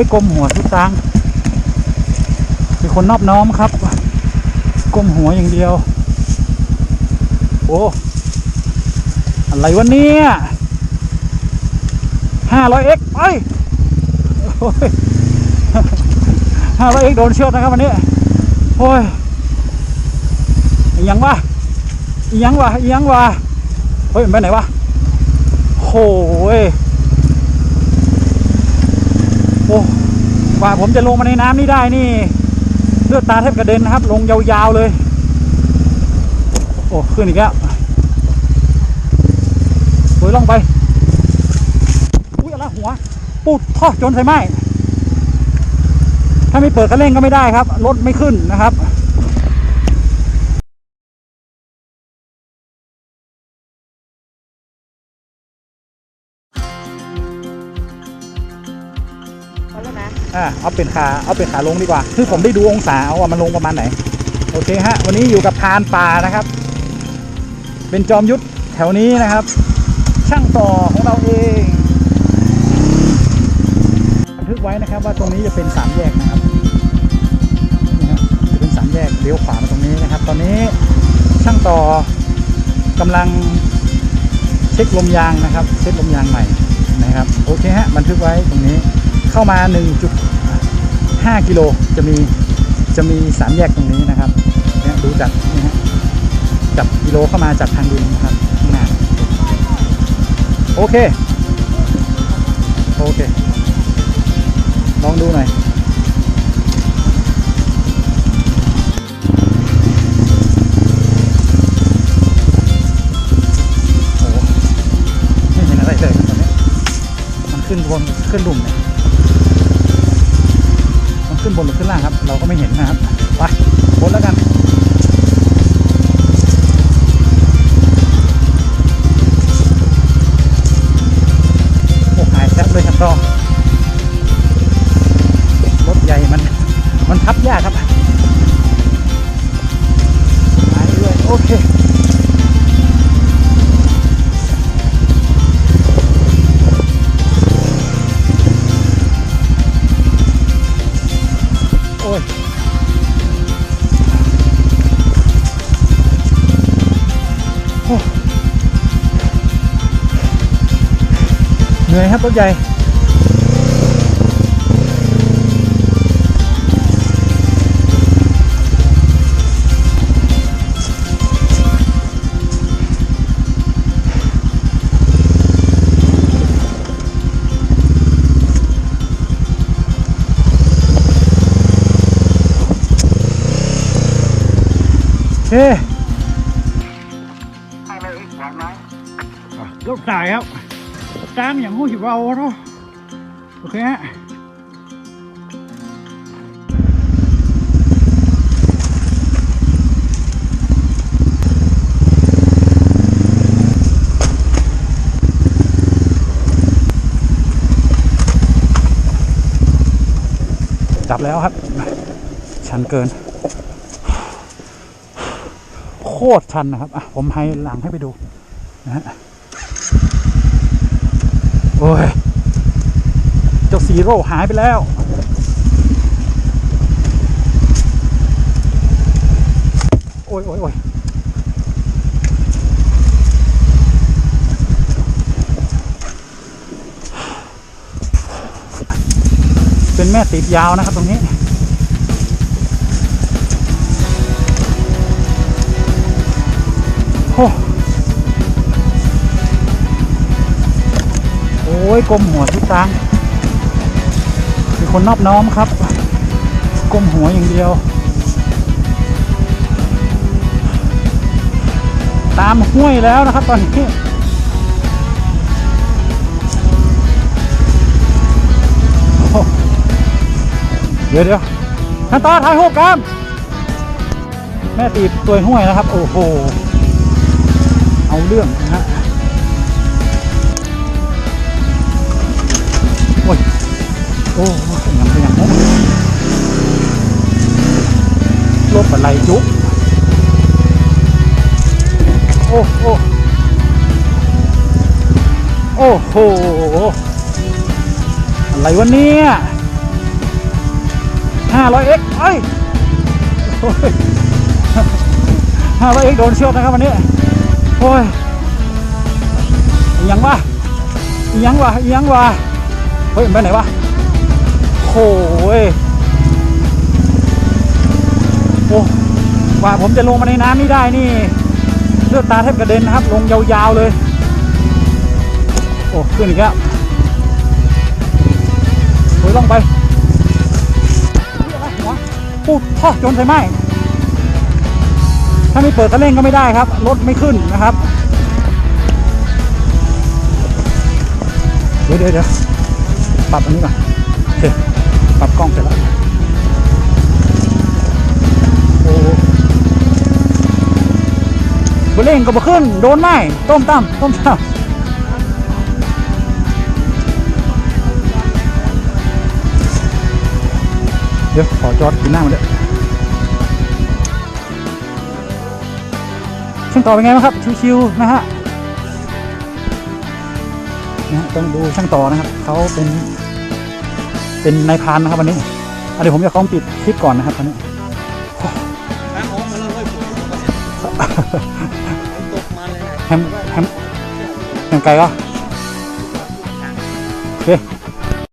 ยกลมหัวทุกตังเป็นคนนอบน้อมครับ ก้มหัวอย่างเดียว โอ้อะไรวะเนี่ยห้าร้อยเอ็กไปโอ้ยห้าร้อยเอ็กโดนเชือกนะครับวันนี้ โอ้ยยังวะยังวะยังวะเฮ้ยไปไหนวะโอ้ยโอ้ กว่าผมจะลงมาในน้ำนี่ได้นี่เลือดตาแทบกระเด็นนะครับ ลงยาวๆเลย โอ้ขึ้นอีกแล้วโอยลงไปอุ้ยอะไรหัว ปูดท่อจนใส่ไหมถ้าไม่เปิดคันเร่งก็ไม่ได้ครับ รถไม่ขึ้นนะครับ เอาแล้วนะอ่าเอาเป็นขาเอาเป็นขาลงดีกว่า คือผมได้ดูองศาว่ามันลงประมาณไหน โอเคฮะ วันนี้อยู่กับพานป่านะครับ เป็นจอมยุทธแถวนี้นะครับ ช่างต่อของเราเองบันทึกไว้นะครับว่าตรงนี้จะเป็นสามแยกนะครับนี่ครับจะเป็นสามแยกเลี้ยวขวามาตรงนี้นะครับ ตอนนี้ช่างต่อกำลังเช็คลมยางนะครับ เช็คลมยางใหม่นะครับ โอเคฮะ บันทึกไว้ตรงนี้ เข้ามา 1.5 กิโลจะมีจะมีสามแยกตรงนี้นะครับเนี่ยดูจากนี่ฮะจับกิโลเข้ามาจากทางดินนะครับข้างหน้าโอเค โอเค ลองดูหน่อยโอ้ไม่เห็นอะไรเลยตอนนี้มันขึ้นบนขึ้นหลุมเนี่ย บนหรือขึ้นล่างครับ เราก็ไม่เห็นนะครับ ไป เหนื่อยครับรถใหญ่เฮ้ รถสายครับ ตามอย่างหูหิวเอาเนาะโอเคฮะจับแล้วครับ ชันเกิน โคตรชันนะครับ ผมให้หลังให้ไปดูนะฮะ โอ้ย เจ้าซีโร่หายไปแล้ว โอ้ยโอ้ยโอ้ยเป็นแม่ติดยาวนะครับตรงนี้โอ้ ยกลมหัวทุกตังเป็นคนนอบน้อมครับกลมหัวอย่างเดียว ตามห้วยแล้วนะครับตอนนี้เดี๋ยวเดี๋ยวท่านตาถ่ายรูปกันแม่ตีบตัวห้วยนะครับ โอ้โห เอาเรื่องนะฮะ โอ้ยังไปยังโอ้รถอะไรยุบโอ้โอ้โอ้โหอะไรวะเนี่ย 500x เอ้ยโอ้อย 500x โดนเชือกนะครับวันนี้โอ้ยยังวะยังวะยังวะเฮ้ยมันไปไหนวะ โอ้ยโอ้กว่าผมจะลงมาในน้ำนี่ได้นี่เลือดตาแทบกระเด็นนะครับ ลงยาวๆเลย โอ้ขึ้นอีกแล้วโอ้ยลงไปหัวปูดท่อจนไฟไหม้ถ้าไม่เปิดคันเร่งก็ไม่ได้ครับ รถไม่ขึ้นนะครับ เดี๋ยวเดี๋ยวเดี๋ยวปรับอันนี้ก่อนโอเค ปรับกล้องเสร็จแล้วโอ้บเร่งก็บ่ขึ้น โดนไหมต้มตั้มต้มตั้มเดี๋ยว ขอจอดกินหน้ามันด้วยช่างต่อเป็นไงบ้างครับ ชิวๆนะฮะนะต้องดูช่างต่อนะครับ เขาเป็น เป็นนายพรานนะครับวันนี้อะเดี๋ยวผมจะคล้องปิดคลิปก่อนนะครับตอนนี้น้ำหอมมาแล้วเลยผมตกมาเลยแฮมแฮมแฮมไก่ก็